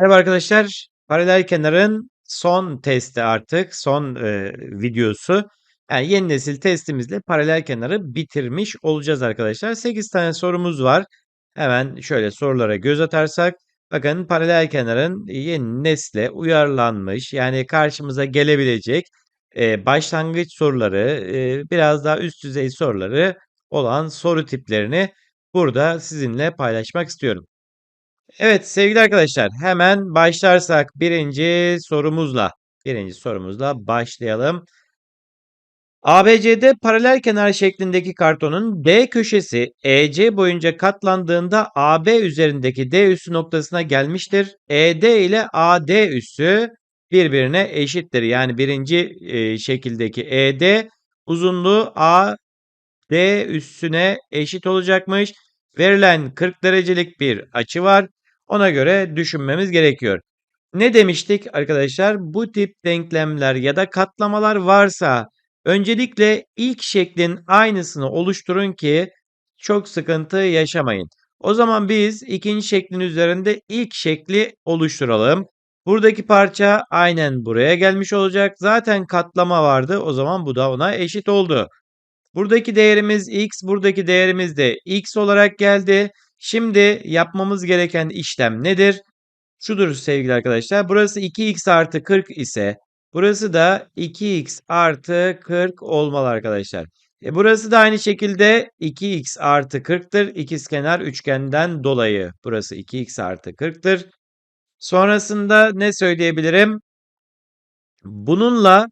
Merhaba arkadaşlar. Paralel kenarın son testi artık. Son e, videosu. Yani yeni nesil testimizle paralel kenarı bitirmiş olacağız arkadaşlar. 8 tane sorumuz var. Hemen şöyle sorulara göz atarsak. Bakın paralel kenarın yeni nesle uyarlanmış yani karşımıza gelebilecek e, başlangıç soruları e, biraz daha üst düzey soruları olan soru tiplerini burada sizinle paylaşmak istiyorum. Evet sevgili arkadaşlar hemen başlarsak birinci sorumuzla birinci sorumuzla başlayalım. ABCD paralel kenar şeklindeki kartonun D köşesi EC boyunca katlandığında AB üzerindeki D üssü noktasına gelmiştir. ED ile AD üssü birbirine eşittir. Yani birinci e, şekildeki ED uzunluğu AD üssüne eşit olacakmış. Verilen 40 derecelik bir açı var. Ona göre düşünmemiz gerekiyor. Ne demiştik arkadaşlar? Bu tip denklemler ya da katlamalar varsa öncelikle ilk şeklin aynısını oluşturun ki çok sıkıntı yaşamayın. O zaman biz ikinci şeklin üzerinde ilk şekli oluşturalım. Buradaki parça aynen buraya gelmiş olacak. Zaten katlama vardı. O zaman bu da ona eşit oldu. Buradaki değerimiz x, buradaki değerimiz de x olarak geldi. Şimdi yapmamız gereken işlem nedir? Şudur sevgili arkadaşlar. Burası 2x artı 40 ise burası da 2x artı 40 olmalı arkadaşlar. E burası da aynı şekilde 2x artı 40'tır. İkizkenar üçgenden dolayı burası 2x artı 40'tır. Sonrasında ne söyleyebilirim? Bununla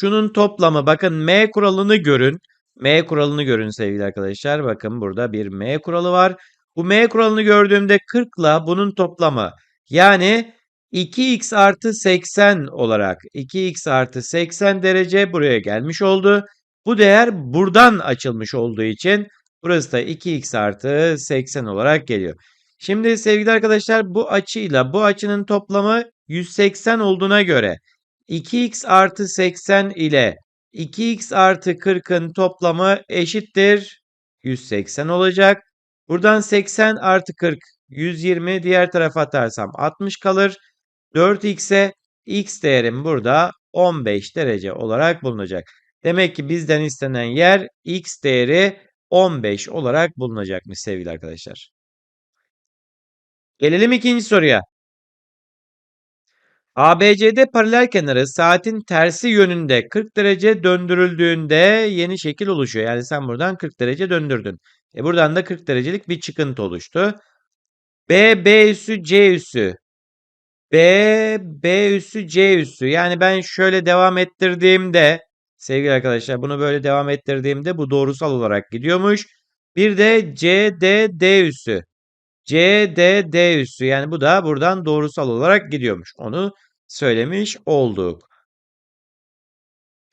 şunun toplamı bakın m kuralını görün. M kuralını görün sevgili arkadaşlar. Bakın burada bir M kuralı var. Bu M kuralını gördüğümde 40 ile bunun toplamı yani 2x artı 80 olarak 2x artı 80 derece buraya gelmiş oldu. Bu değer buradan açılmış olduğu için burası da 2x artı 80 olarak geliyor. Şimdi sevgili arkadaşlar bu açıyla bu açının toplamı 180 olduğuna göre 2x artı 80 ile 2x artı 40'ın toplamı eşittir 180 olacak. Buradan 80 artı 40 120 diğer tarafa atarsam 60 kalır. 4x'e x değerim burada 15 derece olarak bulunacak. Demek ki bizden istenen yer x değeri 15 olarak bulunacakmış sevgili arkadaşlar. Gelelim ikinci soruya. ABCD paralel kenarı saatin tersi yönünde 40 derece döndürüldüğünde yeni şekil oluşuyor. Yani sen buradan 40 derece döndürdün. E buradan da 40 derecelik bir çıkıntı oluştu. B, B üssü, C üssü. B, B üssü, C üssü. Yani ben şöyle devam ettirdiğimde sevgili arkadaşlar bunu böyle devam ettirdiğimde bu doğrusal olarak gidiyormuş. Bir de C, D, D üssü. C, D, D üssü. Yani bu da buradan doğrusal olarak gidiyormuş. Onu söylemiş olduk.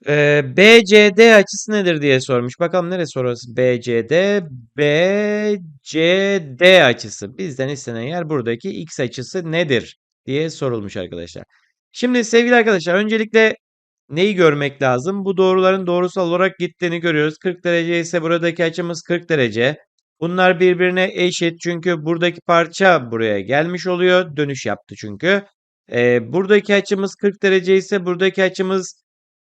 Ee, BCD açısı nedir diye sormuş. Bakalım neresi orası BCD? BCD açısı. Bizden istenen yer buradaki X açısı nedir diye sorulmuş arkadaşlar. Şimdi sevgili arkadaşlar öncelikle neyi görmek lazım? Bu doğruların doğrusal olarak gittiğini görüyoruz. 40 derece ise buradaki açımız 40 derece. Bunlar birbirine eşit çünkü buradaki parça buraya gelmiş oluyor. Dönüş yaptı çünkü. Ee, buradaki açımız 40 derece ise buradaki açımız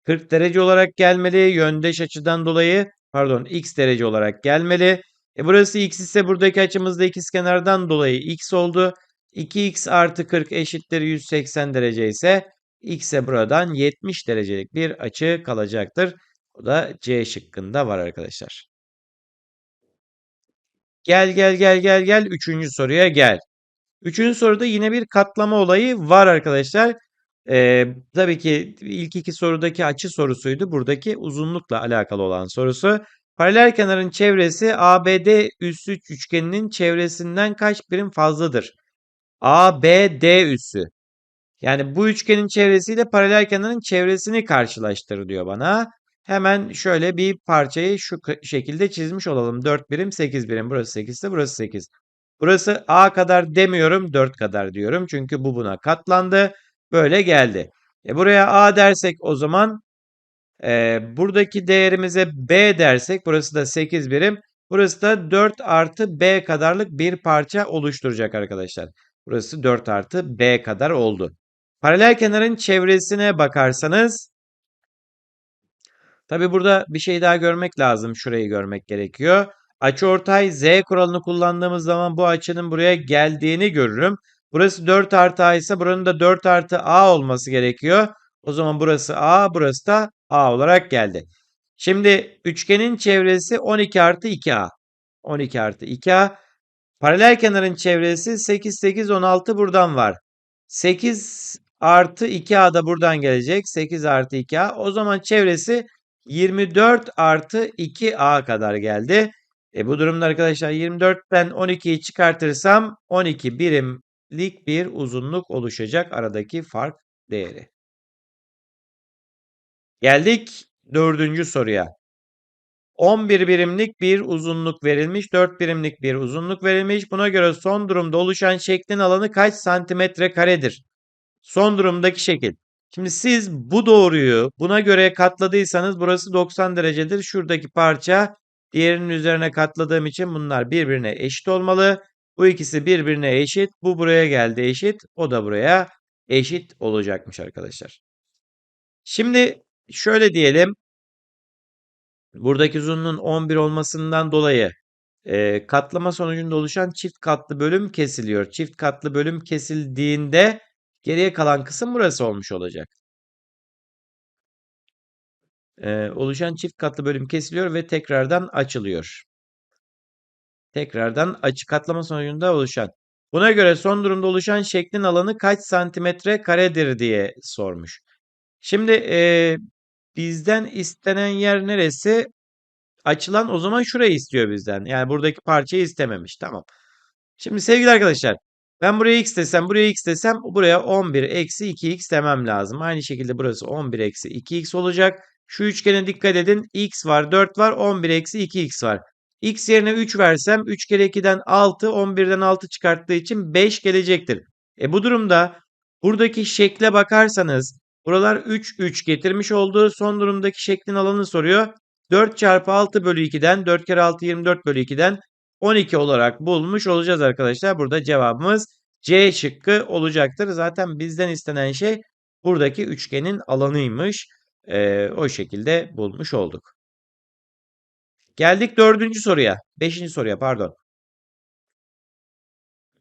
40 derece olarak gelmeli. Yöndeş açıdan dolayı pardon x derece olarak gelmeli. E burası x ise buradaki açımız da ikizkenardan dolayı x oldu. 2x artı 40 eşittir 180 derece ise x'e buradan 70 derecelik bir açı kalacaktır. O da C şıkkında var arkadaşlar. Gel gel gel gel gel. Üçüncü soruya gel. Üçüncü soruda yine bir katlama olayı var arkadaşlar. Ee, tabii ki ilk iki sorudaki açı sorusuydu. Buradaki uzunlukla alakalı olan sorusu. Paralel kenarın çevresi ABD üssü üçgeninin çevresinden kaç birim fazladır? ABD üssü. Yani bu üçgenin çevresiyle paralel kenarın çevresini karşılaştır diyor bana. Hemen şöyle bir parçayı şu şekilde çizmiş olalım. 4 birim 8 birim. Burası 8 ise burası 8. Burası A kadar demiyorum 4 kadar diyorum. Çünkü bu buna katlandı. Böyle geldi. E buraya A dersek o zaman e, buradaki değerimize B dersek burası da 8 birim. Burası da 4 artı B kadarlık bir parça oluşturacak arkadaşlar. Burası 4 artı B kadar oldu. Paralel kenarın çevresine bakarsanız tabi burada bir şey daha görmek lazım. Şurayı görmek gerekiyor. Açıortay Z kuralını kullandığımız zaman bu açının buraya geldiğini görürüm. Burası 4 artı A ise buranın da 4 artı A olması gerekiyor. O zaman burası A, burası da A olarak geldi. Şimdi üçgenin çevresi 12 artı 2A. 12 artı 2A. Paralel kenarın çevresi 8, 8, 16 buradan var. 8 artı 2A da buradan gelecek. 8 artı 2A. O zaman çevresi 24 artı 2A kadar geldi. E bu durumda arkadaşlar 24'ten 12'yi çıkartırsam 12 birimlik bir uzunluk oluşacak aradaki fark değeri. Geldik dördüncü soruya. 11 birimlik bir uzunluk verilmiş, 4 birimlik bir uzunluk verilmiş. Buna göre son durumda oluşan şeklin alanı kaç santimetre karedir? Son durumdaki şekil. Şimdi siz bu doğruyu buna göre katladıysanız burası 90 derecedir. Şuradaki parça diğerinin üzerine katladığım için bunlar birbirine eşit olmalı. Bu ikisi birbirine eşit. Bu buraya geldi eşit. O da buraya eşit olacakmış arkadaşlar. Şimdi şöyle diyelim. Buradaki uzunluğun 11 olmasından dolayı e, katlama sonucunda oluşan çift katlı bölüm kesiliyor. Çift katlı bölüm kesildiğinde geriye kalan kısım burası olmuş olacak. E, oluşan çift katlı bölüm kesiliyor ve tekrardan açılıyor. Tekrardan açı katlama sonucunda oluşan. Buna göre son durumda oluşan şeklin alanı kaç santimetre karedir diye sormuş. Şimdi e, bizden istenen yer neresi? Açılan o zaman şurayı istiyor bizden. Yani buradaki parçayı istememiş. Tamam. Şimdi sevgili arkadaşlar ben buraya x desem buraya x desem buraya 11 eksi 2x demem lazım. Aynı şekilde burası 11 eksi 2x olacak. Şu üçgene dikkat edin. x var 4 var 11 eksi 2x var. X yerine 3 versem 3 kere 2'den 6 11'den 6 çıkarttığı için 5 gelecektir. E bu durumda buradaki şekle bakarsanız buralar 3 3 getirmiş olduğu son durumdaki şeklin alanını soruyor. 4 çarpı 6 bölü 2'den 4 kere 6 24 bölü 2'den 12 olarak bulmuş olacağız arkadaşlar. Burada cevabımız C şıkkı olacaktır. Zaten bizden istenen şey buradaki üçgenin alanıymış. Ee, o şekilde bulmuş olduk. Geldik dördüncü soruya. Beşinci soruya pardon.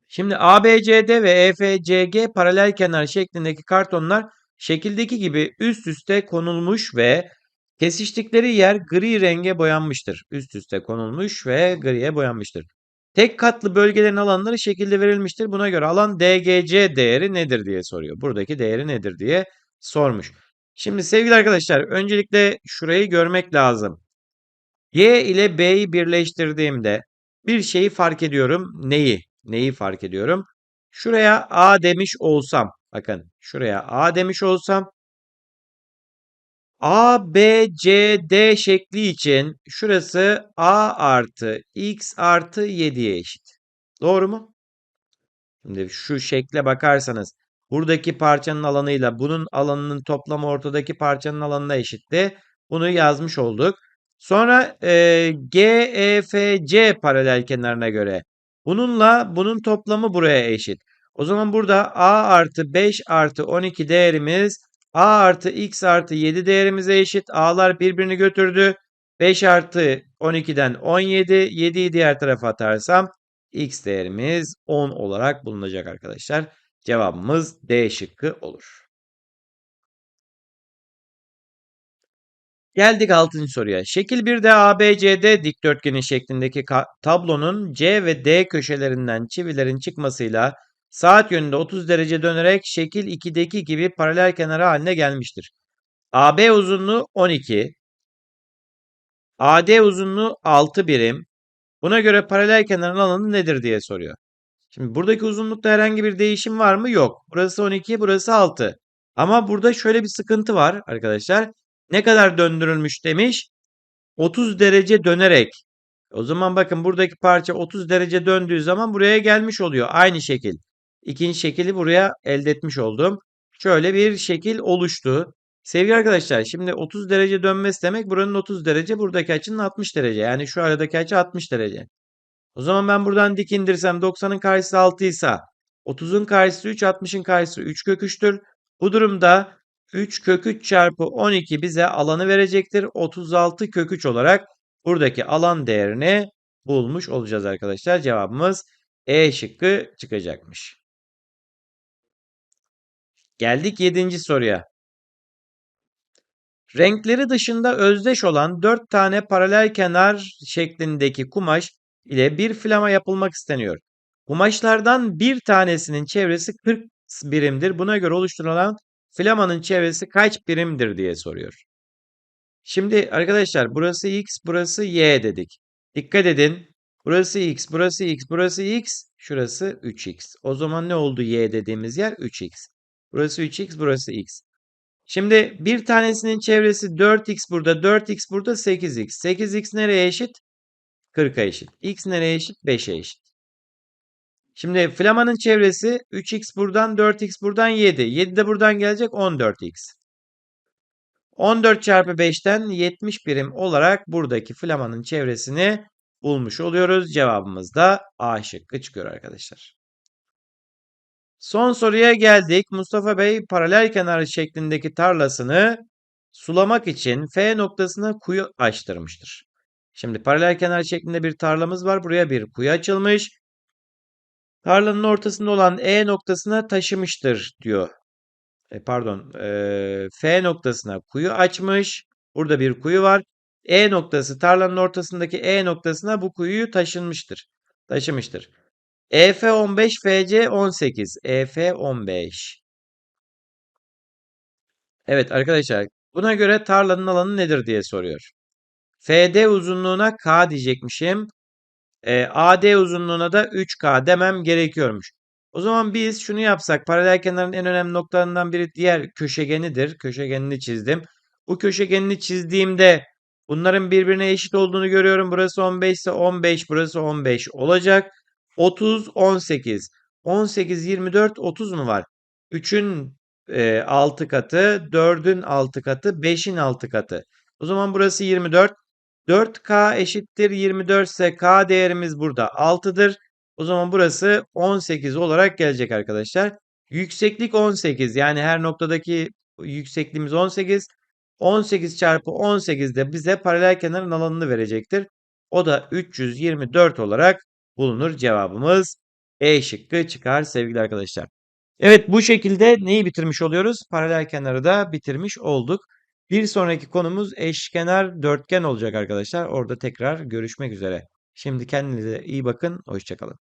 Şimdi ABCD ve EFCG paralel kenar şeklindeki kartonlar şekildeki gibi üst üste konulmuş ve kesiştikleri yer gri renge boyanmıştır. Üst üste konulmuş ve griye boyanmıştır. Tek katlı bölgelerin alanları şekilde verilmiştir. Buna göre alan DGC değeri nedir diye soruyor. Buradaki değeri nedir diye sormuş. Şimdi sevgili arkadaşlar öncelikle şurayı görmek lazım. Y ile B'yi birleştirdiğimde bir şeyi fark ediyorum. Neyi? Neyi fark ediyorum? Şuraya A demiş olsam, bakın şuraya A demiş olsam A, B, C, D şekli için şurası A artı X artı 7'ye eşit. Doğru mu? Şimdi şu şekle bakarsanız buradaki parçanın alanıyla bunun alanının toplamı ortadaki parçanın alanına eşitti. Bunu yazmış olduk. Sonra e, GEFC paralel kenarına göre bununla bunun toplamı buraya eşit. O zaman burada A artı 5 artı 12 değerimiz A artı X artı 7 değerimize eşit. A'lar birbirini götürdü. 5 artı 12'den 17. 7'yi diğer tarafa atarsam X değerimiz 10 olarak bulunacak arkadaşlar. Cevabımız D şıkkı olur. Geldik 6. soruya. Şekil 1'de ABCD dikdörtgeni şeklindeki tablonun C ve D köşelerinden çivilerin çıkmasıyla saat yönünde 30 derece dönerek şekil 2'deki gibi paralel kenarı haline gelmiştir. AB uzunluğu 12, AD uzunluğu 6 birim. Buna göre paralel kenarın alanı nedir diye soruyor. Şimdi buradaki uzunlukta herhangi bir değişim var mı? Yok. Burası 12, burası 6. Ama burada şöyle bir sıkıntı var arkadaşlar. Ne kadar döndürülmüş demiş? 30 derece dönerek. O zaman bakın buradaki parça 30 derece döndüğü zaman buraya gelmiş oluyor. Aynı şekil. İkinci şekili buraya elde etmiş oldum. Şöyle bir şekil oluştu. Sevgili arkadaşlar şimdi 30 derece dönmesi demek buranın 30 derece buradaki açının 60 derece. Yani şu aradaki açı 60 derece. O zaman ben buradan dik indirsem 90'ın karşısı 6 ise 30'un karşısı 3, 60'ın karşısı 3 kök 3'tür. Bu durumda 3 kök 3 çarpı 12 bize alanı verecektir. 36 kök 3 olarak buradaki alan değerini bulmuş olacağız arkadaşlar. Cevabımız E şıkkı çıkacakmış. Geldik 7. soruya. Renkleri dışında özdeş olan 4 tane paralel kenar şeklindeki kumaş ile bir flama yapılmak isteniyor. Kumaşlardan bir tanesinin çevresi 40 birimdir. Buna göre oluşturulan flamanın çevresi kaç birimdir diye soruyor. Şimdi arkadaşlar burası x, burası y dedik. Dikkat edin. Burası x, burası x, burası x, şurası 3x. O zaman ne oldu y dediğimiz yer 3x. Burası 3x, burası x. Şimdi bir tanesinin çevresi 4x burada, 4x burada, 8x. 8x nereye eşit? 40'a eşit. x nereye eşit? 5'e eşit. Şimdi flamanın çevresi 3x buradan, 4x buradan 7. 7 de buradan gelecek 14x. 14 çarpı 5'ten 70 birim olarak buradaki flamanın çevresini bulmuş oluyoruz. Cevabımız da A şıkkı çıkıyor arkadaşlar. Son soruya geldik. Mustafa Bey paralel kenarı şeklindeki tarlasını sulamak için F noktasına kuyu açtırmıştır. Şimdi paralel kenar şeklinde bir tarlamız var. Buraya bir kuyu açılmış. Tarlanın ortasında olan E noktasına taşımıştır diyor. E, pardon. E, F noktasına kuyu açmış. Burada bir kuyu var. E noktası tarlanın ortasındaki E noktasına bu kuyuyu taşınmıştır. Taşımıştır. EF 15, FC 18. EF 15. Evet arkadaşlar buna göre tarlanın alanı nedir diye soruyor. FD uzunluğuna K diyecekmişim. E, AD uzunluğuna da 3K demem gerekiyormuş. O zaman biz şunu yapsak paralel kenarın en önemli noktalarından biri diğer köşegenidir. Köşegenini çizdim. Bu köşegenini çizdiğimde bunların birbirine eşit olduğunu görüyorum. Burası 15 ise 15 burası 15 olacak. 30 18. 18 24 30 mu var? 3'ün e, 6 katı, 4'ün 6 katı, 5'in 6 katı. O zaman burası 24. 4K eşittir 24 ise K değerimiz burada 6'dır. O zaman burası 18 olarak gelecek arkadaşlar. Yükseklik 18 yani her noktadaki yüksekliğimiz 18. 18 çarpı 18 de bize paralel kenarın alanını verecektir. O da 324 olarak bulunur. Cevabımız E şıkkı çıkar sevgili arkadaşlar. Evet bu şekilde neyi bitirmiş oluyoruz? Paralel kenarı da bitirmiş olduk. Bir sonraki konumuz eşkenar dörtgen olacak arkadaşlar. Orada tekrar görüşmek üzere. Şimdi kendinize iyi bakın. Hoşçakalın.